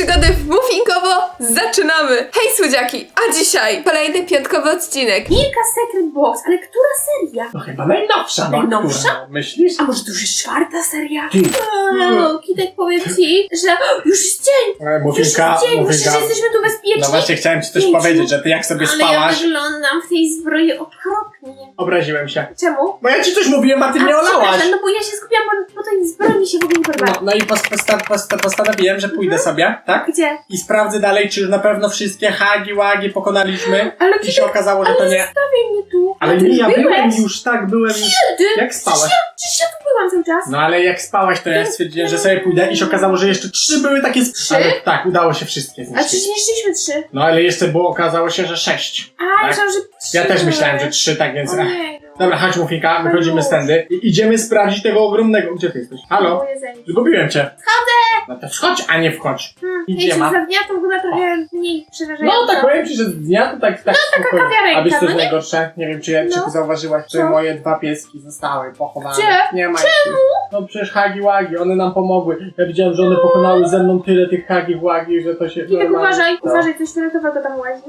przygody w Muffinkowo zaczynamy! Hej słodziaki, a dzisiaj kolejny piątkowy odcinek. Milka Secret Box, ale która seria? No chyba najnowsza, no. Najnowsza? Która, no, myślisz? A może to już jest czwarta seria? Ty. Eee, Kitek, powiem ci, że już jest dzień! E, Już jest Muffinka, dzień, myślę, Muffinka. że jesteśmy tu bezpieczni. No właśnie chciałem ci coś Pięciu. powiedzieć, że ty jak sobie ale ja spałaś, wyglądam w tej zbroi okropnie. Obraziłem się. Czemu? Bo ja ci coś mówiłem, a ty mnie A, olałaś. no bo ja się skupiłam, bo, bo tej zbroi mi się w ogóle nie No, no i post, posta, posta, postanowiłem, że pójdę Mhm. sobie, tak? Gdzie? I sprawdzę dalej, czy już na pewno wszystkie hagi, łagi pokonaliśmy. Ale I się okazało, że to nie. zostawiaj mnie tu. Ale A nie, ja byłeś? byłem już, tak, byłem już. Kiedy? Jak spałaś? Przecież ja tu byłam cały czas. No ale jak spałaś, to ja stwierdziłem, że sobie pójdę i się okazało, że jeszcze trzy były takie... Trzy? Ale tak, udało się wszystkie A zniszczyć. przecież niszczyliśmy trzy. No ale jeszcze było, okazało się, że sześć. A, ja Tak. że trzy Ja też myślałem, że trzy, tak więc... ech. Ojej, no. Dobra, chodź Mufika, wychodzimy stędy i idziemy sprawdzić tego ogromnego... Gdzie ty jesteś? Halo? Zgubiłem cię. Wchodzę! No to wchodź, a nie wchodź. Hmm, Idzie ma. za dnia to wygląda trochę mniej przerażająco. No tak powiem ci, że z dnia to tak, tak no, spokojnie. kawiarenka, A wiesz co no jest nie? najgorsze? Nie wiem, czy, ja- czy No. ty zauważyłaś, że Co? moje dwa pieski zostały pochowane. Gdzie? Nie ma Czemu? No przecież hagi łagi, one nam pomogły. Ja widziałem, że one pokonały ze mną tyle tych hagi łagi, że to się... I tak normalnie- uważaj, No. uważaj, coś fioletowego tam łazi.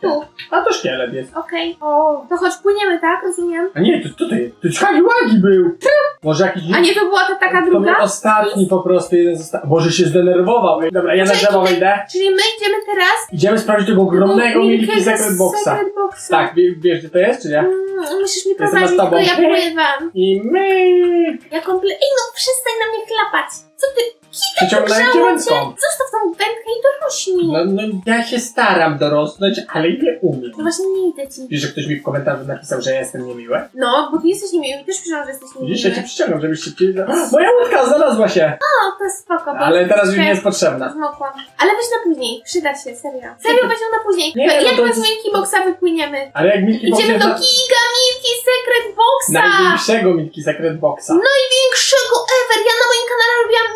Tu, A to szkielet jest. okej. O, to chodź, płyniemy, tak? Rozumiem. A nie, to tutaj, to hagi łagi był. Może jakiś... A nie to była ta taka To druga? był ostatni po prostu, jeden z osta- Może się zdenerwował. Dobra, ja na drzewo wejdę. Czyli my idziemy teraz Idziemy sprawdzić tego ogromnego Milky Milky Secret Boxa. Secret Boxa. Tak, wie- wiesz gdzie to jest, czy nie? Mm, musisz mi Jestem prowadzić, z tobą. tylko ja pływam. I my Ja komple... Ej no, przestań na mnie chlapać. Co ty? Przyciągnąłem cię ręką. Zostaw tą wędkę i dorośnij. No, no, ja się staram dorosnąć, ale nie umiem. No właśnie nie idę ci. Wiesz, że ktoś mi w komentarzu napisał, że ja jestem niemiły? No, bo ty jesteś niemiły. Też myślałam, że jesteś niemiły. Widzisz, ja cię przyciągam, żebyś się... Moja łódka znalazła się! No, to jest spoko. bo Ale teraz już nie jest potrzebna. Zmokłam. Ale weź na później. Przyda się, serio. Serio, weź ją na później. Nie, no Jak to bez Milky Boxa wypłyniemy? Ale jak Milky Box Idziemy do. Giga Milky Secret Boxa! największego Milky Secret Boxa. Największego ever! Ja na moim kanale robiłam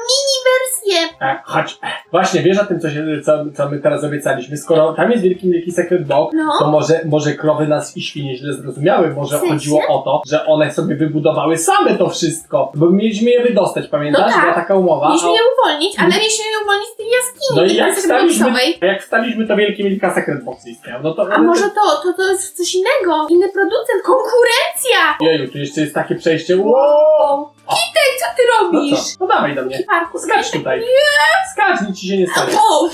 mini wersję! E, chodź. E, Właśnie, wiesz o tym, co, się, co, co my teraz obiecaliśmy. Skoro tam jest wielki Milky Secret Box, No. to może, może krowy nas i świnie źle zrozumiały. Może W sensie? chodziło o to, że one sobie wybudowały same to wszystko. Bo mieliśmy je wydostać, pamiętasz? No tak. Była taka umowa. Mieliśmy je uwolnić, ale mieliśmy je uwolnić z tej jaskini. No i jak wstaliśmy, Boxowej. a jak wstaliśmy, to wielki Milka Secret Box istniał. No to, A może to, to, to jest coś innego? Inny producent, konkurencja! Jeju, tu jeszcze jest takie przejście. Wow! Kitek, co ty No robisz? co? No dawaj do mnie. Parku, Skacz tutaj. Skacz, nic ci się nie stanie. O!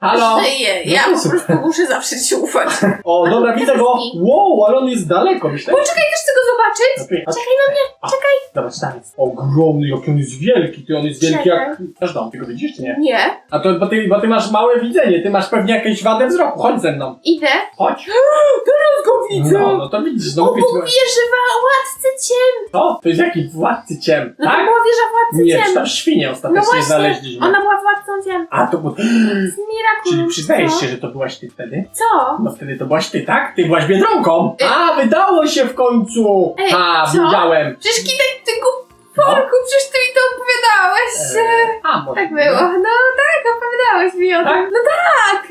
Halo? No ja to po super. prostu muszę zawsze ci ufać. O, dobra, widzę go. Wow, ale on jest daleko, myślę. Poczekaj, też chcę go zobaczyć. Czekaj na mnie, czekaj. Zobacz, tam jest ogromny, jaki on jest wielki. Ty, on jest wielki jak... Aż dom, ty go widzisz, czy nie? Nie, A to, bo ty, bo ty masz małe widzenie, ty masz pewnie jakieś wadę wzroku. Chodź ze mną. idę. Chodź. Teraz go No, no to widzisz, no mówię ci. wieży w łatce ciem. Co? To jest jakiś władcy ciem, No to tak? była wieża w łatce Nie, ciem. tam świnie No ostatecznie właśnie, znaleźliśmy. ona była władcą ciem. A to było... Z Miraculum. Czyli przyznajesz Co? się, że to byłaś ty wtedy? Co? No wtedy to byłaś ty, tak? Ty byłaś Biedronką! Ej. A, wydało się w końcu! Ej, A, co? widziałem! Przecież Kitek, ty No. porku, przecież ty mi to opowiadałeś. Eee, A, może... Tak było. No tak, opowiadałeś mi o Tak? tym. No tak.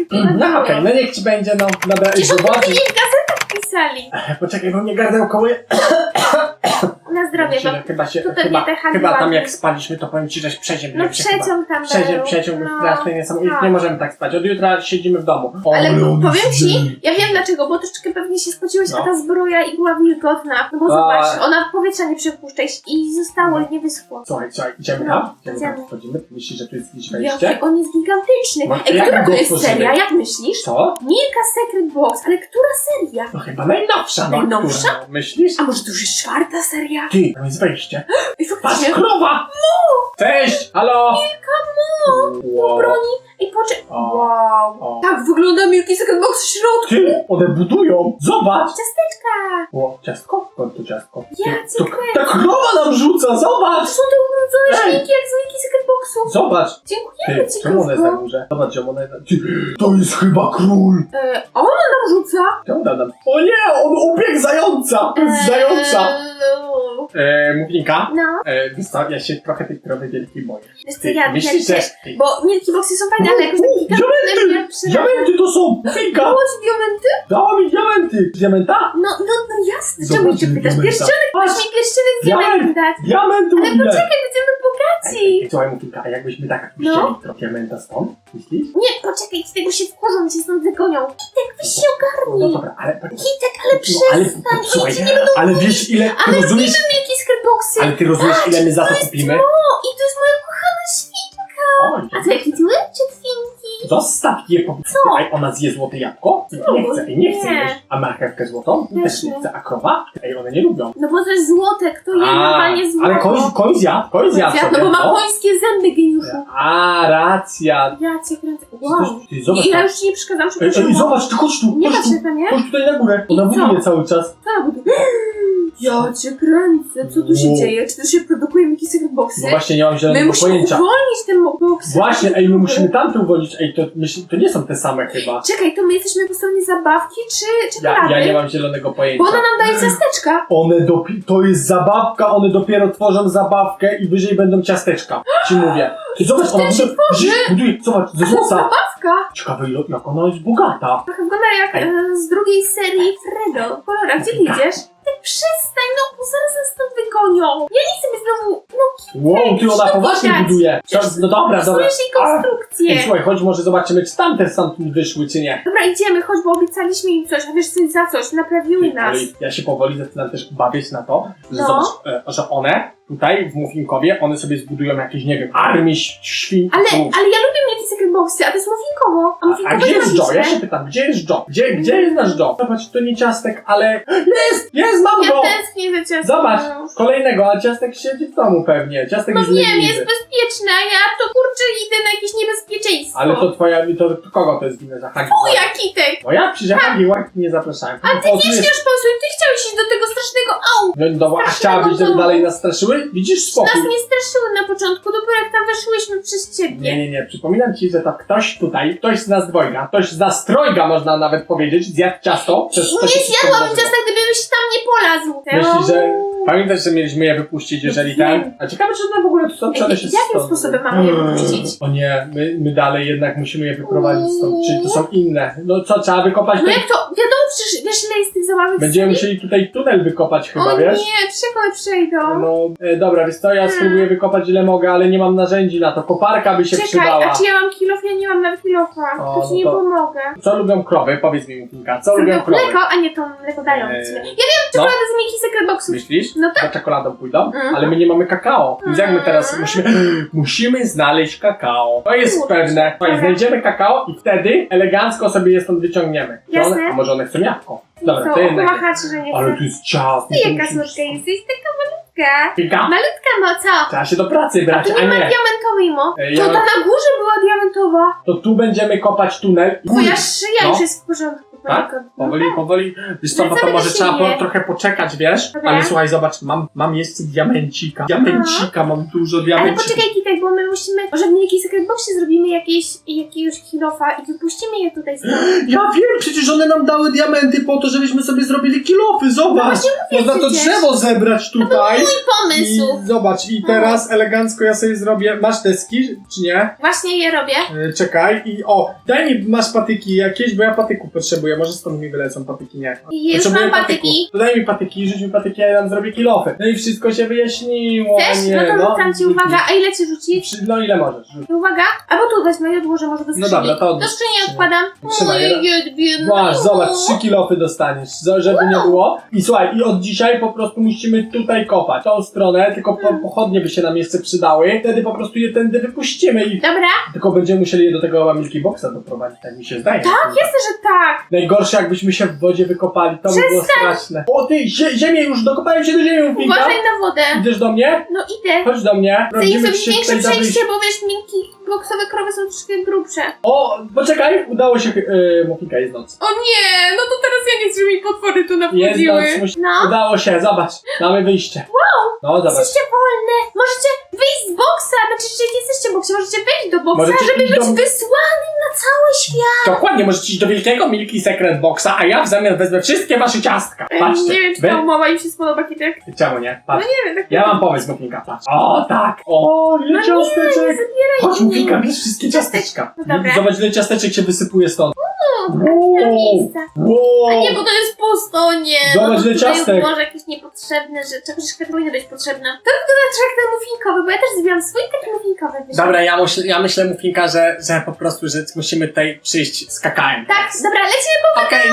No okej, no niech ci będzie, no dobra, Przecież o tym zobaczysz. w gazetach pisali. Poczekaj, bo mnie gardełko je... Na zdrowie, Chyba, bo chyba się, chyba, te chyba tam jak spaliśmy, to powiem ci, że przeciąg no przeciąg tam Przeciąg, był. przeciąg no. straszny, niesamowity. tak. Nie możemy tak spać. Od jutra siedzimy w domu. Ale on powiem ci, ja wiem dlaczego, bo troszeczkę pewnie się spociłeś, No. a ta zbroja i była wilgotna. No bo A. zobacz, ona powietrza nie przepuszcza i- i zostało, nie wyschło. Słuchaj, słuchaj, idziemy No, tam? Idziemy tam, idziemy. wchodzimy. Myślisz, że tu jest jakieś Jaki wejście? on jest gigantyczny. No, Ej, jak która to jest seria? Jak myślisz? Co? Milka Secret Box, ale która seria? No chyba najnowsza, no. Najnowsza? No, myślisz? A może to już jest czwarta seria? Ty, tam jest wejście. I Patrz, faktycznie, krowa! Cześć! Halo! Mu! Wow. broni i poczekaj. O. Wow. O. Tak wygląda Milky Secret Box w środku. Ty, one budują! Zobacz! Ciasteczka. O, ciastko? Skąd to ciastko? Ja Ty, cię to. Ta krowa nam rzuca, To zobacz! są te ubrudzone Ej. jak z Milky Secret Boxu. Zobacz! Dziękujemy Ty, ci, czemu jest na górze? Zobacz, czemu one jest na... Ty, to jest chyba król! E, a ona nam rzuca. Czemu da nam? O nie, on ubiegł zająca! To jest zająca! Eee, E, No. e, wiesz co, ja się trochę tej krowy wielkiej boję. Wiesz co, Ty, ja, myślisz, ja. Też, bo Milky Boxy są fajne, ale jakoś U, taki raz. Diamenty to są! Muffinka! Dało ci diamenty? Dała mi diamenty! Diamenta? No, no, no jasne, Zobacz, czemu cię pytasz? diamenta. Pierścionek, masz mi pierścionek z Diament! diamentem dać. Diamentu Ale ile? poczekaj, będziemy bogaci. Słuchaj Muffinka, a jakbyśmy tak No. chcieli trochę diamenta stąd? Myślisz? Nie, poczekaj, z tego się wchodzą, cię stąd wygonią. Kitek, weź się No ogarnij. dobra, ale... Kitek, ale No, ale przestań, słuchaj, oni ci nie będą ale wiesz ile... Ty Ale rozumiesz? robimy Milky Secret Boxy. Ale ty rozumiesz ile my za to kupimy? O, i to jest moja kochana świnka. Oj, A to jakie złe czy świnki? Zostaw je po Co? Ej, ona zje złote jabłko? Nie chce, nie chce nie. jeść. A marchewkę złotą? Też Też nie nie. chce. A krowa? Ej, one nie lubią. No bo to jest złote, kto je normalnie złoto? ale koń, koń zjadł, koń zjadł Ja, sobie, no bo ma no. końskie zęby, geniuszu. A, racja. Ja cię kręcę. Wow. ty, zobacz, I ja tam. już ci nie przeszkadzam, Ej, przepraszam. ej, zobacz, ty chodź tu, Nie chodź patrz tu. na mnie. Chodź tutaj na górę. Ona co? buduje cały czas. Co ja buduję? Ja cię kręcę. Co tu się Wow. dzieje? Czy tu się produkuje Milky Secret Boxy? No właśnie nie mam My zielonego musimy pojęcia. uwolnić ten box. Właśnie, ej, my musimy tamte uwolnić. Ej, to, myśl, to nie są te same chyba. Czekaj, to my jesteśmy po stronie zabawki czy Ja, czekolady? ja nie mam zielonego pojęcia. Bo ona nam daje ciasteczka. One dopi- to jest zabawka, one dopiero tworzą zabawkę i wyżej będą ciasteczka. Ci mówię. Ty zobacz, ona buduje, widzisz, buduje, zobacz, ze złota. Zabawka. Ciekawe, jak ona jest bogata. Trochę wygląda jak e, z drugiej serii Fredo. W kolorach, gdzie ty idziesz? Ty przestań, no bo zaraz nas stąd wygonią. Ja nie chcę być znowu, no Wow, ty ona poważnie buduje. To, no dobra, dobra. psujesz jej konstrukcję. Ej, słuchaj, chodź, może zobaczymy, czy tamte stamtąd wyszły, czy nie. Dobra, idziemy, chodź, bo obiecaliśmy im coś, a wiesz coś za coś, naprawiły nas. Ale ja się powoli zaczynam też bawić na to, że No. zobacz, e, że one tutaj w Muffinkowie, one sobie zbudują jakieś, nie wiem, armię ś- świn. Ale, ale ja lubię boxy, a to jest muffinkowo. A A, gdzie jest Joe? Ja się pytam, gdzie jest Joe? Gdzie, gdzie jest nasz Joe? Zobacz, to nie ciastek, ale... Jest! Jest, mam Ja go! tęsknię za ciastem. Zobacz, kolejnego, a ciastek siedzi w domu pewnie. Ciastek No jest wiem, jest a ja to kurczę idę na jakieś niebezpieczeństwo. Ale to twoja, to, to kogo to jest winne za hagi? O, ja kitek! Bo ja przecież hagi łaki nie zapraszałem. A ty wiesz, Polsu, ty chciałeś iść do tego strasznego au! No, no, a chciałabyś, żeby dalej nas straszyły? Widzisz spokój. Nas nie straszyły na początku, dopiero jak tam weszłyśmy przez ciebie. Nie, nie, nie. Przypominam ci, że to ktoś tutaj, ktoś z nas dwojga, ktoś z nas trojga można nawet powiedzieć, zjadł ciasto. Przez to Nie się wszystko zjadłabym wydarzyło. ciasta, gdybyś tam nie polazł. Myślisz, że... Pamiętasz, że mieliśmy je wypuścić, jeżeli No ten... wiem. A ciekawe, czy one w ogóle tu są, czy one się Jakim stąd- sposobem mamy je wypuścić? O nie, my, my dalej jednak musimy je wyprowadzić stąd. Czyli to są inne. No co, trzeba wykopać No ten... jak to? Wiadomo, Będziemy musieli tutaj tunel wykopać chyba, O wiesz? nie, przekole przejdą. No, e, dobra, wiesz co, ja spróbuję wykopać ile mogę, ale nie mam narzędzi na to. Koparka by się Czekaj, przydała. a czy ja mam kilof? Ja nie mam nawet kilofa. O, to ci no nie to- pomogę. Co lubią krowy? Powiedz mi, Mufinka, co lubią Zrobię krowy? mleko, a nie to mleko dają. Eee, Ja wiem, czekoladę z Miki Secret Boxów. Myślisz? No tak. Za czekoladą pójdą? Mhm. Ale my nie mamy kakao. Więc jak my teraz Mhm. musimy... Musimy znaleźć kakao. To jest Kurczę. pewne. Słuchaj, Dobra. znajdziemy kakao i wtedy elegancko sobie je stąd wyciągniemy. Czy Jasne. One, a może one chcą jabłko? Dobra, Co, to jednak... opłakacie, że nie Ale tu jest ciasto. Ty jaka słodka jesteś, taka malutka. Pika? Malutka, no co? Trzeba się do pracy A brać, tu a nie ma nie. diamentowej, mo. To ja- ta na górze była diamentowa. To tu będziemy kopać tunel. Twoja szyja No. już jest w porządku. Tak? Powoli, powoli. Wiesz co, bo to Wracamy może trzeba po, trochę poczekać, wiesz? Dobra. Ale słuchaj, zobacz, mam, mam jeszcze diamencika. Diamencika, mam dużo Ale diamencika. poczekaj, Kitek, bo my musimy, może w Milky Secret Boxie zrobimy jakieś, jakiegoś kilofa i wypuścimy je tutaj stąd. Ja wiem, przecież one nam dały diamenty po to, żebyśmy sobie zrobili kilofy, zobacz! właśnie mówię Można to przecież. drzewo zebrać tutaj. Mój I pomysł. zobacz, i teraz elegancko ja sobie zrobię. Masz deski, czy nie? Właśnie je robię. E, Czekaj, i o, daj mi, masz patyki jakieś, bo ja patyków potrzebuję. Może stąd mi wylecą patyki, nie. Już Potrzebuję mam patyki. To daj mi patyki, rzuć mi patyki, ja nam zrobię kilofy. No i wszystko się wyjaśniło. Chcesz? nie, No to rzucam ci, uwaga, a ile ci rzucić? Przy- No ile możesz? Rzuć. Uwaga, albo tu wezmę i odłożę może do No dobra, to Do odłóż. skrzyni odkładam. Trzymaj, Oj, no. jedwie, Masz, zobacz, trzy kilofy dostaniesz, za- żeby nie było. I słuchaj, i od dzisiaj po prostu musimy tutaj kopać. Tą stronę, tylko po, pochodnie by się nam jeszcze przydały. Wtedy po prostu je tędy wypuścimy i Dobra, tylko będziemy musieli je do tego Milky Boxa doprowadzić, tak mi się zdaje. Tak, jasne, że tak. Najgorsze jakbyśmy się w wodzie wykopali, to by było straszne. O ty, zie ziemię już, dokopałem się do ziemi, Muffinka. Uważaj na wodę. Idziesz do mnie? No idę. Chodź do mnie. Chcę im zrobić większe przejście, bo wiesz, Milky Boxowe krowy są troszkę grubsze. O, poczekaj, udało się, yy, Muffinka, jest noc. O nie, no to teraz ja nie chcę, mi potwory tu Jest noc, musi... No. udało się, zobacz, mamy wyjście. Wow! No, zobacz. Jesteście wolne! Możecie wyjść z boksa! Znaczy, że nie jesteście w boksie, możecie wejść do boksa, Możecie żeby być do- wysłanym na cały świat! Ja. Dokładnie, możecie iść do wielkiego Milky Secret Boxa, a ja w zamian wezmę wszystkie wasze ciastka. Patrzcie. nie wiem, czy wy- ta umowa im się spodoba, Kitek. Czemu nie? No Patrz. nie wiem, tak Ja mam pomysł, Mufinka, patrz. O, tak! O, ile No ciasteczek! nie, zabieraj Chodź, mi. Mufinka, bierz wszystkie ciasteczka. No dobra. Zobacz, ile ciasteczek się wysypuje stąd. Na miejsca. A nie, bo to jest pusto, nie. Zobacz, no, bo ile ciastek. Może jakieś niepotrzebne rzeczy, chociaż to powinno być potrzebne. To wygląda trochę ten muffinkowy, bo ja też zrobiłam swój taki muffinkowy. wyszedł. Dobra, ja, myśl, ja myślę, Mufinka, że, że po prostu, że musimy tutaj przyjść z kakałem. Tak, dobra, lecimy po Okej,